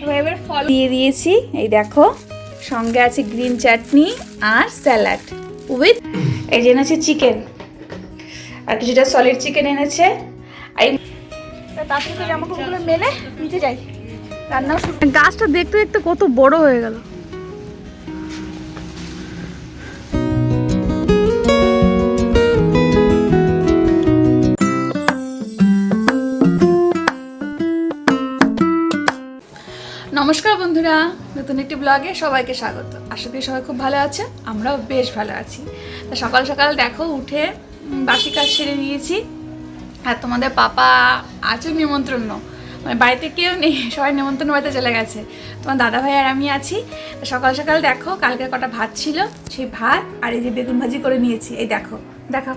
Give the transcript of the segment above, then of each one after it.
এবার ফল দিয়ে দিয়েছি। এই দেখো সঙ্গে আছে গ্রিন চাটনি আর স্যালাড উইথ এই যে এনেছে চিকেন আর কিছুটা সলিড চিকেন এনেছে। আর এই তাড়াতাড়ি জামা কাপড়গুলো মেলে নিচে যাই। রান্নাও গাছটা দেখতে দেখতে কত বড় হয়ে গেল। নমস্কার বন্ধুরা, নতুন একটি ব্লগে সবাইকে স্বাগত। আশা করি সবাই খুব ভালো আছে, আমরাও বেশ ভালো আছি। তা সকাল সকাল দেখো, উঠে বাসি কাজ সেরে নিয়েছি। আর তোমাদের পাপা আছে নিমন্ত্রণ। মানে বাড়িতে কেউ নেই, সবাই নিমন্ত্রণ বাড়িতে চলে গেছে। তোমার দাদা ভাই আর আমি আছি। সকাল সকাল দেখো, কালকে কটা ভাত ছিল, সেই ভাত আর এই যে বেগুন ভাজি করে নিয়েছি। এই দেখো দেখো।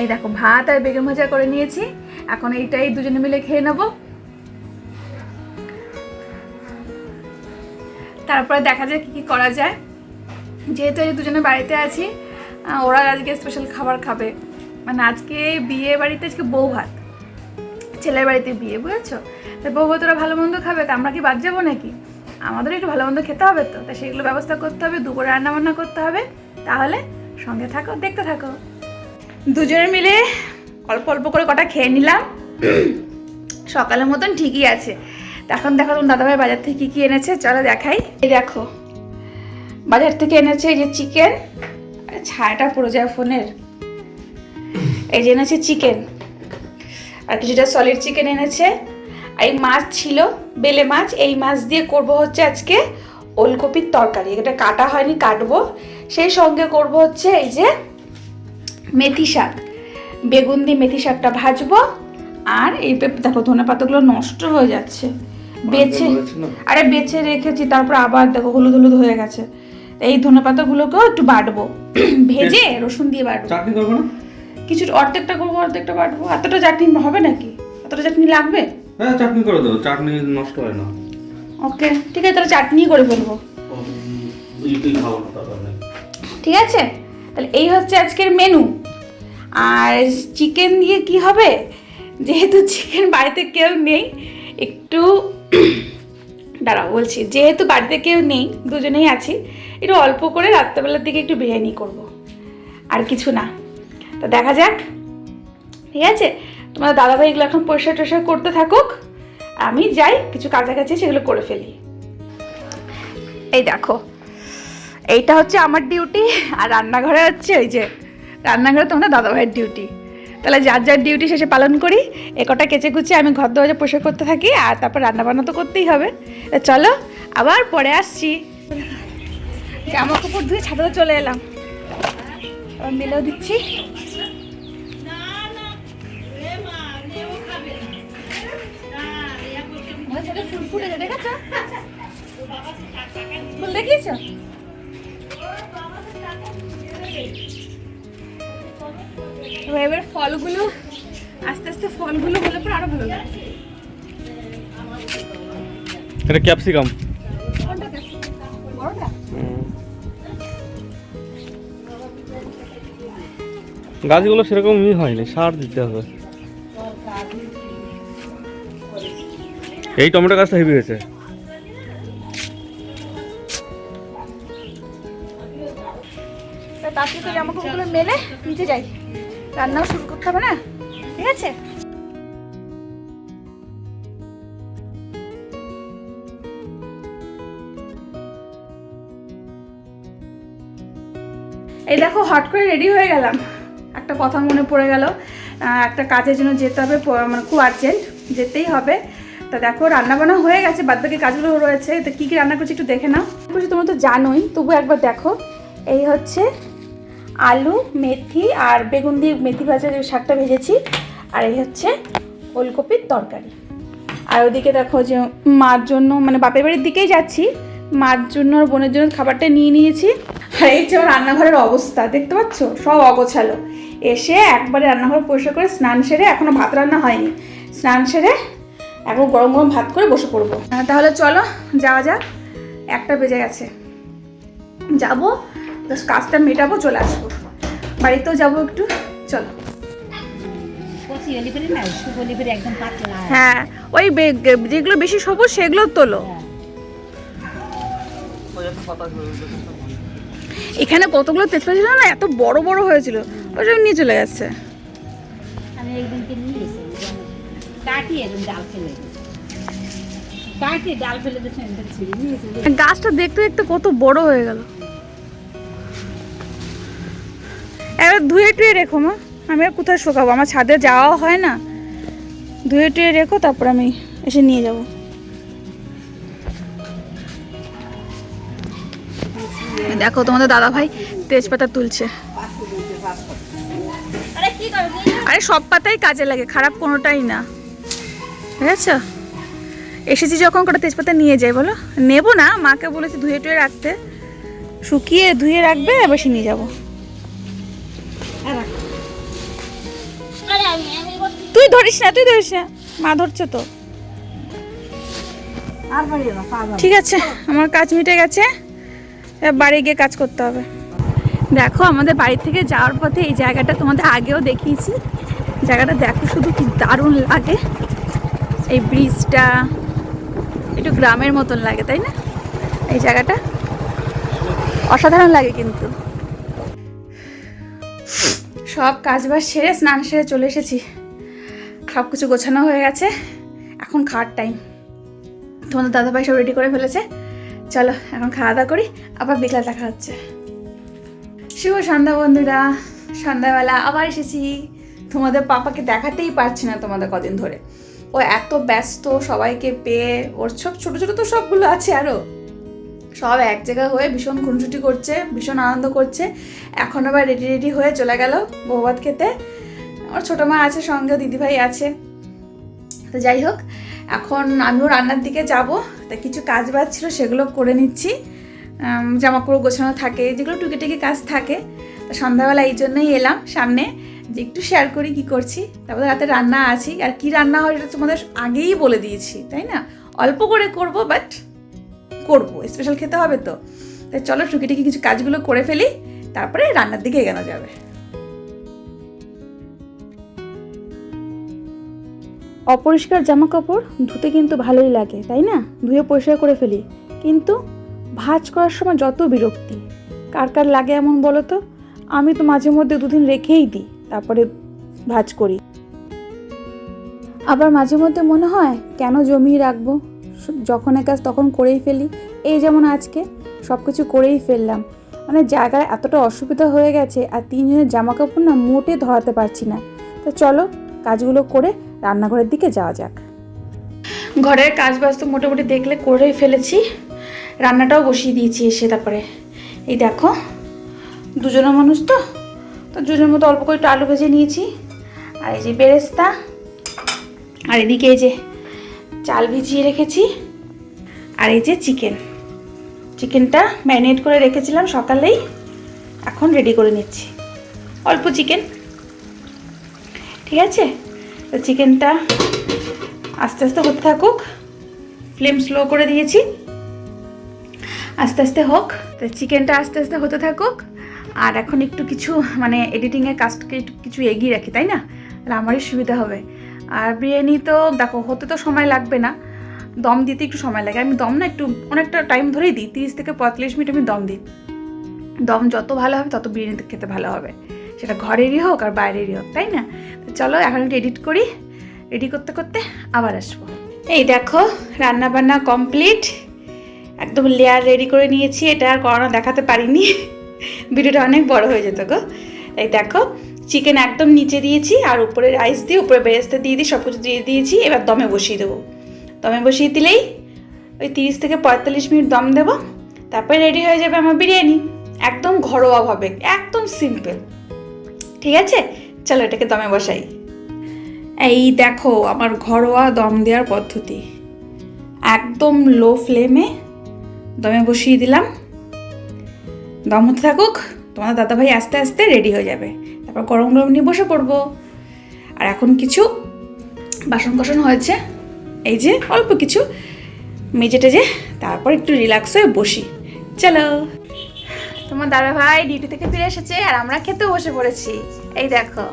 এই দেখো, ভাত আর বেগুন ভাজা করে নিয়েছি। এখন এইটাই দুজনে মিলে খেয়ে নেব। তারপরে দেখা যায় কী কী করা যায়। যেহেতু এই দুজনে বাড়িতে আছি ওরা আজকে স্পেশাল খাবার খাবে। মানে আজকে বিয়ে বাড়িতে আজকে বউ ভাত। ছেলের বাড়িতে বিয়ে, বুঝেছ? তাই বউ ভাত ওরা ভালো মন্দ খাবে, তা আমরা কি বাদ যাব নাকি? আমাদের একটু ভালো মন্দ খেতে হবে তো তাই সেগুলো ব্যবস্থা করতে হবে, দুপুরে রান্না বান্না করতে হবে। তাহলে সঙ্গে থাকো, দেখতে থাকো। দুজনে মিলে অল্প অল্প করে কটা খেয়ে নিলাম। সকালের মতন ঠিকই আছে। তা এখন দেখো দাদাভাই বাজার থেকে কী কী এনেছে, চলো দেখাই। এই দেখো, বাজার থেকে এনেছে এই যে চিকেন ছায়াটা পড়ে যায় ফোনের। এই যে এনেছে চিকেন, আর কিছুটা সলিড চিকেন এনেছে। এই মাছ ছিল, বেলে মাছ, এই মাছ দিয়ে করব হচ্ছে আজকে ওলকপির তরকারি। এটা কাটা হয়নি, কাটবো। সেই সঙ্গে করব হচ্ছে এই যে মেথি শাক। বেগুন দিয়ে মেথি শাকটা ভাজবো, আর এই দেখো ধনে পাতাগুলো নষ্ট হয়ে যাচ্ছে। বেছে আরে বেছে রেখেছি তারপর আবার দেখো হলুদ হলুদ হয়ে গেছে। এই ধনে পাতাগুলোকেও একটু বাটবো। ভেজে রসুন দিয়ে বাটবো। চাটনি করব না? কিছু অর্ধেকটা করব অর্ধেকটা বাটবো। এতটা চাটনি হবে নাকি? এতটা চাটনি লাগবে? হ্যাঁ চাটনি করে দেবো। চাটনি নষ্ট হয় না। ওকে ঠিক আছে তাহলে চাটনি করে ফেলব। ঠিক আছে? তাহলে এই হচ্ছে আজকের মেনু আর চিকেন দিয়ে কি হবে? যেহেতু চিকেন বাড়িতে কেউ নেই একটু দাঁড়াও, বলছি, যেহেতু বাড়িতে কেউ নেই, দুজনেই আছি, একটু অল্প করে রাত্রেবেলার দিকে একটু বিরিয়ানি করব। আর কিছু না। তো দেখা যাক। ঠিক আছে? তোমার দাদাভাই এগুলো এখন পরিষ্কার টরিষ্কার করতে থাকুক। আমি যাই, কিছু কাছাকাছি সেগুলো করে ফেলি। এই দেখো, এইটা হচ্ছে আমার ডিউটি আর রান্নাঘরে হচ্ছে ওই যে, রান্নাঘরে তোমাদের দাদাভাইয়ের ডিউটি তাহলে যার যার ডিউটি শেষে পালন করি, এ কটা কেচে কুচে আমি ঘর দরজা পরিষ্কার করতে থাকি, আর তারপর রান্না বান্না তো করতেই হবে। চলো, আবার পরে আসছি। জামা কাপড় ধুয়ে ছাদে চলে এলাম। মেলেও দিচ্ছি। দেখেছ? ফুল দেখিয়েছো? এবার ফলগুলো আস্তে আস্তে ফলগুলো হলে পরে আরও ভালো এটা ক্যাপসিকাম? গাছগুলো সেরকম ই হয়নি সার দিতে হবে। এই টমেটো গাছটা হেভি হয়েছে। জামা কাপড়গুলো মেলে নিচে যাই। রান্নাও শুরু করতে হবে না? ঠিক আছে? এই দেখো, হট করে রেডি হয়ে গেলাম। একটা কথা মনে পড়ে গেল। একটা কাজের জন্য যেতে হবে মানে খুব আর্জেন্ট যেতেই হবে। তা দেখো রান্না বান্না হয়ে গেছে বাদ বাকি কাজগুলো রয়েছে। তো কী কী রান্না করছি একটু দেখে নাও। তোমরা তো জানোই, তবু একবার দেখো। এই হচ্ছে আলু, মেথি আর বেগুন দিয়ে মেথি ভাজা যে শাকটা ভেজেছি, আর এই হচ্ছে ওলকপির তরকারি। আর ওদিকে দেখো যে মার জন্য মানে বাপের বাড়ির দিকেই যাচ্ছি, মার জন্য আর বোনের জন্য খাবারটা নিয়ে নিয়েছি। আর এই যে রান্নাঘরের অবস্থা, দেখতে পাচ্ছ? সব অগোছালো। এসে একবারে রান্নাঘর পরিষ্কার করে স্নান সেরে এখনও ভাত রান্না হয়নি। স্নান সেরে এখন গরম গরম ভাত করে বসে পড়ব। তাহলে চলো, যাওয়া যাক। একটা বেজে গেছে। যাব জাস্ট কাজটা মেটাবো চলে আসব। বাড়িতেও যাব একটু চলো। হ্যাঁ ওই যেগুলো বেশি সবুজ সেগুলো তোলো। হ্যাঁ। এখানে কতগুলো তেজপাতা ছিল না? এত বড় বড় হয়েছিল। ওই জন্য নিয়ে চলে গেছে। গাছটা দেখতে দেখতে কত বড় হয়ে গেল। এবার ধুয়ে টুয়ে রেখো, মা। আমি আর কোথায় শুকাবো? আমার ছাদে যাওয়া হয় না। ধুয়ে টুয়ে রেখো, তারপর আমি এসে নিয়ে যাব। দেখো, তোমাদের দাদা ভাই তেজপাতা তুলছে। আরে, সব পাতাই কাজে লাগে, খারাপ কোনোটাই না। বুঝেছ? এসেছি যখন, কটা তেজপাতা নিয়ে যাই, বলো? নেব না, মাকে বলেছি ধুয়ে টুয়ে রাখতে। শুকিয়ে ধুয়ে রাখবে এবার সে নিয়ে যাব। তুই ধরিস না, তুই ধরিস না। মা ধরছো তো। ঠিক আছে, আমার কাজ মিটে গেছে। বাড়ি গিয়ে কাজ করতে হবে। দেখো, আমাদের বাড়ি থেকে যাওয়ার পথে এই জায়গাটা তোমাদের আগেও দেখিয়েছি। জায়গাটা দেখো, শুধু কি দারুণ লাগে। এই ব্রিজটা, একটু গ্রামের মতন লাগে, তাই না? এই জায়গাটা অসাধারণ লাগে কিন্তু। সব কাজ বাজ সেরে, স্নান সেরে চলে এসেছি। সব কিছু গোছানো হয়ে গেছে। এখন খাওয়ার টাইম তোমাদের দাদাভাই সব রেডি করে ফেলেছে। চলো, এখন খাওয়া দাওয়া করি। আবার বিকাল দেখা হচ্ছে। শুভ সন্ধ্যা বন্ধুরা। সন্ধ্যাবেলা আবার এসেছি। তোমাদের পাপাকে দেখাতেই পারছি না তোমাদের কদিন ধরে। ও এত ব্যস্ত, সবাইকে পেয়ে, ওর সব ছোটো ছোটো তো সবগুলো আছে আরও সব এক জায়গায় হয়ে ভীষণ খুনসুটি করছে ভীষণ আনন্দ করছে। এখন আবার রেডি রেডি হয়ে চলে গেল বৌভাত খেতে। আমার ছোটো মা আছে সঙ্গে দিদিভাই আছে। তো যাই হোক এখন আমিও রান্নার দিকে যাব। তা কিছু কাজ বাজ ছিল সেগুলো করে নিচ্ছি। উম, জামা কাপড় গোছানো থাকে যেগুলো টুকিটাকি কাজ থাকে। তো সন্ধ্যাবেলা এই জন্যই এলাম সামনে যে একটু শেয়ার করি কি করছি। তারপরে রাতে রান্না আছি। আর কি রান্না হয় সেটা তোমাদের আগেই বলে দিয়েছি তাই না? অল্প করে করব বাট করব স্পেশাল খেতে হবে তো। তাই চলো টুকিটাকি কিছু কাজগুলো করে ফেলি, তারপরে রান্নার দিকে এগোনো যাবে। অপরিষ্কার জামা কাপড় ধুতে কিন্তু ভালোই লাগে, তাই না? ধুয়ে পরিষ্কার করে ফেলি। কিন্তু ভাঁজ করার সময় যত বিরক্তি। কার কার লাগে এমন বলো তো? আমি তো মাঝে মধ্যে দুদিন রেখেই দিই, তারপরে ভাজ করি। আবার মাঝে মধ্যে মনে হয়, কেন জমিয়ে রাখব? যখন কাজ তখন করেই ফেলি। এই যেমন আজকে সব কিছু করেই ফেললাম। মানে জায়গায় এতটা অসুবিধা হয়ে গেছে আর তিনজনের জামা কাপড় না মোটে ধরাতে পারছি না। তো চলো, কাজগুলো করে রান্নাঘরের দিকে যাওয়া যাক। ঘরের কাজ বাজ তো মোটামুটি দেখলে করেই ফেলেছি। রান্নাটাও বসিয়ে দিয়েছি এসে তারপরে। এই দেখো, দুজনের মানুষ তো? তো দুজনের মতো অল্প করে একটু আলু ভেজে নিয়েছি। আর এই যে বেরেস্তা, আর এদিকে এই যে চাল ভিজিয়ে রেখেছি। আর এই যে চিকেন। চিকেনটা ম্যারিনেট করে রেখেছিলাম সকালেই। এখন রেডি করে নিচ্ছি। অল্প চিকেন। ঠিক আছে? তো চিকেনটা আস্তে আস্তে হতে থাকুক। ফ্লেম স্লো করে দিয়েছি। আস্তে আস্তে হোক। তো চিকেনটা আস্তে আস্তে হতে থাকুক। আর এখন একটু কিছু মানে এডিটিংয়ের কাজটাকে একটু কিছু এগিয়ে রাখি, তাই না? তাহলে আমারই সুবিধা হবে। আর বিরিয়ানি তো, দেখো, হতে তো সময় লাগবে না। দম দিতে একটু সময় লাগে। আমি দম না একটু, অনেকটা টাইম ধরেই দিই, তিরিশ থেকে পঁয়তাল্লিশ মিনিট আমি দম দিই। দম যত ভালো হবে, তত বিরিয়ানিতে খেতে ভালো হবে। সেটা ঘরেরই হোক আর বাইরেরই হোক, তাই না? তো চলো, এখন একটু এডিট করি। রেডি করতে করতে আবার আসব। এই দেখো রান্না বান্না কমপ্লিট একদম লেয়ার রেডি করে নিয়েছি। এটা আর করোনা দেখাতে পারিনি। ভিডিওটা অনেক বড় হয়ে যেত গো। এই দেখো চিকেন একদম নিচে দিয়েছি আর উপরে রাইস দিয়ে, উপরে বেরেস্তে দিয়ে দিই সব কিছু দিয়ে দিয়েছি। এবার দমে বসিয়ে দেবো। দমে বসিয়ে দিলেই ওই তিরিশ থেকে পঁয়তাল্লিশ মিনিট দম দেবো। তারপরে রেডি হয়ে যাবে আমার বিরিয়ানি। একদম ঘরোয়া ঘরোয়াভাবে, একদম সিম্পল ঠিক আছে? চলো এটাকে দমে বসাই। এই দেখো আমার ঘরোয়া দম দেওয়ার পদ্ধতি। একদম লো ফ্লেমে দমে বসিয়ে দিলাম। দম হতে থাকুক তোমার দাদাভাই আস্তে আস্তে রেডি হয়ে যাবে। তারপর গরম গরম নিয়ে বসে পড়ব। আর এখন কিছু বাসন কোসন হয়েছে। এই যে অল্প কিছু মেজে টেজে তারপর একটু রিল্যাক্স হয়ে বসি। চলো। তোমার দাদা ভাই ডিউটি থেকে ফিরে এসেছে আর আমরা খেতে বসে পড়েছি। এই দেখো।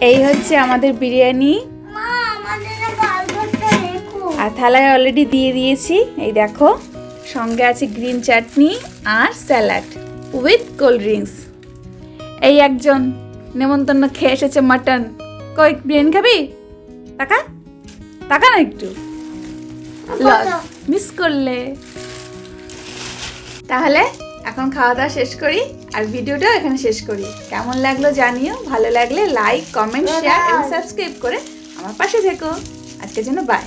এই হচ্ছে আমাদের বিরিয়ানি। মা আমাদের বার্গারটা রেখো। আর থালায় অলরেডি দিয়ে দিয়েছি। এই দেখো সঙ্গে আছে গ্রিন চাটনি আর স্যালাড উইথ কোল্ড ড্রিঙ্কস এই একজন। নেমন্তন্ন খেয়ে এসেছে মাটন। কই বিরিয়ানি খাবি? টাকা? টাকা না একটু? মিস করলে। তাহলে এখন খাওয়া দাওয়া শেষ করি আর ভিডিওটাও এখানে শেষ করি। কেমন লাগল জানিও ভালো লাগলে লাইক কমেন্ট শেয়ার এবং সাবস্ক্রাইব করে আমার পাশে থেকো। আজকের জন্য বাই